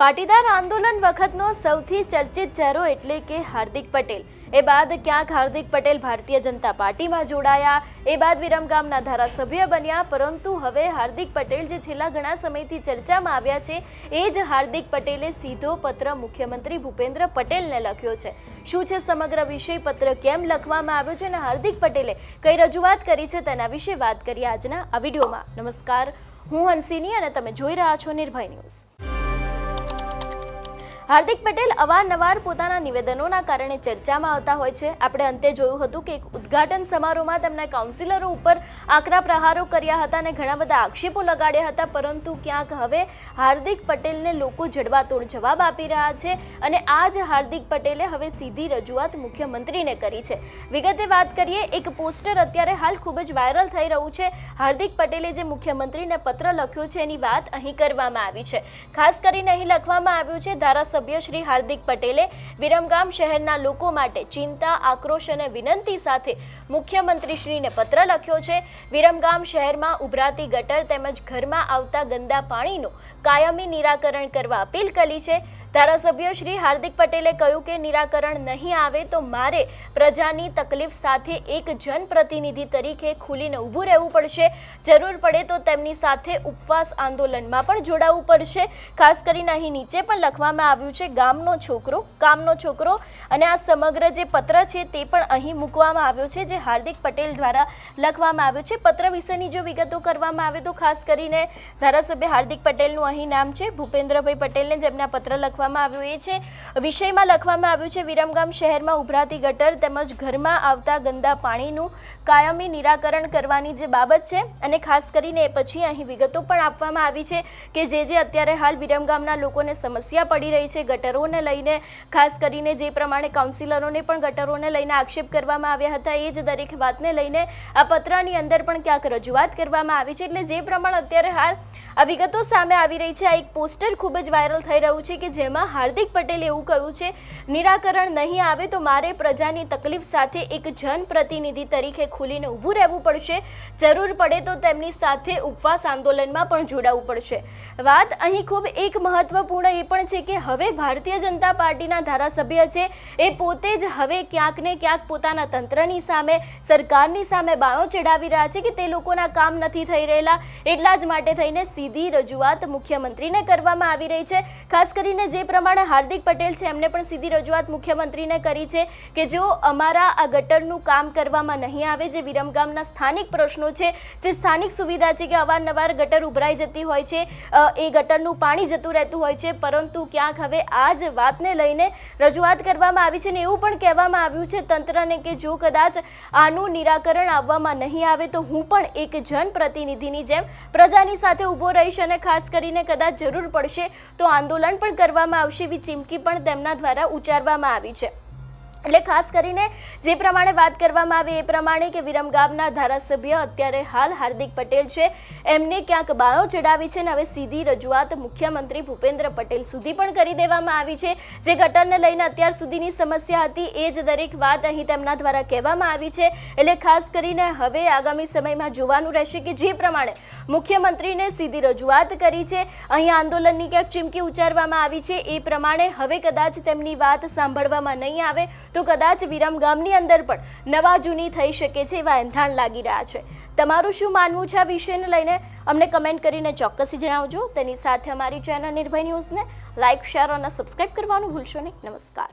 પાટીદાર આંદોલન વખતનો સૌથી ચર્ચિત ચહેરો એટલે કે હાર્દિક પટેલ. એ બાદ ક્યાંક હાર્દિક પટેલ ભારતીય જનતા પાર્ટીમાં જોડાયા, એ બાદ વિરમગામના ધારાસભ્ય બન્યા, પરંતુ હવે હાર્દિક પટેલ જે છેલ્લા ઘણા સમયથી ચર્ચામાં આવ્યા છે, એ જ હાર્દિક પટેલે સીધો પત્ર મુખ્યમંત્રી ભૂપેન્દ્ર પટેલને લખ્યો છે. શું છે સમગ્ર વિષય? પત્ર કેમ લખવામાં આવ્યો છે અને હાર્દિક પટેલે કઈ રજૂઆત કરી છે તેના વિશે વાત કરીએ આજના આ વિડીયોમાં. નમસ્કાર, હું હંસિની અને તમે જોઈ રહ્યા છો નિર્ભય ન્યૂઝ. હાર્દિક પટેલ અવારનવાર પોતાના નિવેદનોના કારણે ચર્ચામાં આવતા હોય છે. આપણે અંતે જોયું હતું કે એક ઉદ્ઘાટન સમારોહમાં તેમના કાઉન્સિલરો ઉપર આકરા પ્રહારો કર્યા હતા અને ઘણા બધા આક્ષેપો લગાડ્યા હતા, પરંતુ ક્યાંક હવે હાર્દિક પટેલને લોકો જડબાતોડ જવાબ આપી રહ્યા છે અને આ જ હાર્દિક પટેલે હવે સીધી રજૂઆત મુખ્યમંત્રીને કરી છે. વિગતે વાત કરીએ, એક પોસ્ટર અત્યારે હાલ ખૂબ જ વાયરલ થઈ રહ્યું છે. હાર્દિક પટેલે જે મુખ્યમંત્રીને પત્ર લખ્યો છે એની વાત અહીં કરવામાં આવી છે. ખાસ કરીને અહીં લખવામાં આવ્યું છે, ધારાસભ્ય શ્રી હાર્દિક પટેલે વિરમગામ શહેરના લોકો માટે ચિંતા, આક્રોશ અને વિનંતી સાથે મુખ્યમંત્રીશ્રીને પત્ર લખ્યો છે. વિરમગામ શહેરમાં ઉભરાતી ગટર તેમજ ઘરમાં આવતા ગંદા પાણીનું કાયમી નિરાકરણ કરવા અપીલ કરી છે. ધારાસભ્ય શ્રી હાર્દિક પટેલે કહ્યું કે નિરાકરણ નહીં આવે તો મારે પ્રજાની તકલીફ સાથે એક જનપ્રતિનિધિ તરીકે ખુલીને ઊભું રહેવું પડશે. જરૂર પડે તો તેમની સાથે ઉપવાસ આંદોલનમાં પણ જોડાવવું પડશે. ખાસ કરીને અહીં નીચે પણ લખવામાં આવ્યું છે, ગામનો છોકરો કામનો છોકરો અને આ સમગ્ર જે પત્ર છે તે પણ અહીં મૂકવામાં આવ્યો છે, જે હાર્દિક પટેલ દ્વારા લખવામાં આવ્યો છે. પત્ર વિશેની જો વિગતો કરવામાં આવે તો ખાસ કરીને ધારાસભ્ય હાર્દિક પટેલનું અહીં નામ છે. ભૂપેન્દ્રભાઈ પટેલને જેમને પત્ર લખવામાં આવ્યું એ છે. વિષયમાં લખવામાં આવ્યું છે, વિરમગામ શહેરમાં ઉભરાતી ગટર તેમજ ઘરમાં આવતા ગંદા પાણીનું કાયમી નિરાકરણ કરવાની જે બાબત છે અને ખાસ કરીને એ પછી અહીં વિગતો પણ આપવામાં આવી છે કે જે જે અત્યારે હાલ વિરમગામના લોકોને સમસ્યા પડી રહી છે, ગટરોને લઈને, ખાસ કરીને જે પ્રમાણે કાઉન્સિલરોને પણ ગટરોને લઈને આક્ષેપ કરવામાં આવ્યા હતા, એ જ દરેક વાતને લઈને આ પત્રની અંદર પણ ક્યાંક રજૂઆત કરવામાં આવી છે. એટલે જે પ્રમાણે અત્યારે હાલ આ વિગતો સામે આવી રહી છે, આ એક પોસ્ટર ખૂબ જ વાયરલ થઈ રહ્યું છે કે જેમાં હાર્દિક પટેલે એવું કહ્યું છે, નિરાકરણ નહીં આવે તો મારે પ્રજાની તકલીફ સાથે એક જનપ્રતિનિધિ તરીકે ખુલીને ઊભું રહેવું પડશે. જરૂર પડે તો તેમની સાથે ઉપવાસ આંદોલનમાં પણ જોડાવવું પડશે. વાત અહીં ખૂબ એક મહત્વપૂર્ણ એ પણ છે કે હવે ભારતીય જનતા પાર્ટીના ધારાસભ્ય છે, એ પોતે જ હવે ક્યાંક ને ક્યાંક પોતાના તંત્રની સામે, સરકારની સામે બાયો ચડાવી રહ્યા છે કે તે લોકોના કામ નથી થઈ રહેલા. એટલા જ માટે થઈને સીધી રજૂઆત મુખ્યમંત્રીને કરવામાં આવી રહી છે. ખાસ કરીને જે પ્રમાણે હાર્દિક પટેલ છે, એમને પણ સીધી રજૂઆત મુખ્યમંત્રીને કરી છે કે જો અમારા આ ગટરનું કામ કરવામાં નહીં આવે, જે વિરમગામના સ્થાનિક પ્રશ્નો છે, જે સ્થાનિક સુવિધા છે કે અવારનવાર ગટર ઉભરાઈ જતી હોય છે એ ગટરનું પાણી જતું રહેતું હોય છે, પરંતુ ક્યાંક હવે આ જ વાતને લઈને રજૂઆત કરવામાં આવી છે ને એવું પણ કહેવામાં આવ્યું છે તંત્રને કે જો કદાચ આનું નિરાકરણ આવવામાં નહીં આવે, તો હું પણ એક જનપ્રતિનિધિની જેમ પ્રજાની સાથે ઊભો રહીશ અને ખાસ કરીને કદાચ જરૂર પડશે, તો આંદોલન પણ કરવામાં આવશે એવી ચીમકી પણ તેમના દ્વારા ઉચ્ચારવામાં આવી છે. એટલે ખાસ કરીને જે પ્રમાણે વાત કરવામાં આવે એ પ્રમાણે કે વિરમગામના ધારાસભ્ય અત્યારે હાલ હાર્દિક પટેલ છે. એમને ક્યાંક બાયો ચડાવી છે ને હવે સીધી રજૂઆત મુખ્યમંત્રી ભૂપેન્દ્ર પટેલ સુધી પણ કરી દેવામાં આવી છે. જે ગટરને લઈને અત્યાર સુધીની સમસ્યા હતી એ જ દરેક વાત અહીં તેમના દ્વારા કહેવામાં આવી છે. એટલે ખાસ કરીને હવે આગામી સમયમાં જોવાનું રહેશે કે જે પ્રમાણે મુખ્યમંત્રીને સીધી રજૂઆત કરી છે, અહીં આંદોલનની ક્યાંક ચીમકી ઉચ્ચારવામાં આવી છે, એ પ્રમાણે હવે કદાચ તેમની વાત સાંભળવામાં નહીં આવે તો કદાચ વિરમગામની અંદર પણ નવા જૂની થઈ શકે છે એવા એંધાણ લાગી રહ્યા છે. તમારું શું માનવું છે આ વિષયને લઈને? અમને કમેન્ટ કરીને ચોક્કસથી જણાવજો. તેની સાથે અમારી ચેનલ નિર્ભય ન્યૂઝને લાઇક શેર અને સબસ્ક્રાઇબ કરવાનું ભૂલશો નહીં. નમસ્કાર.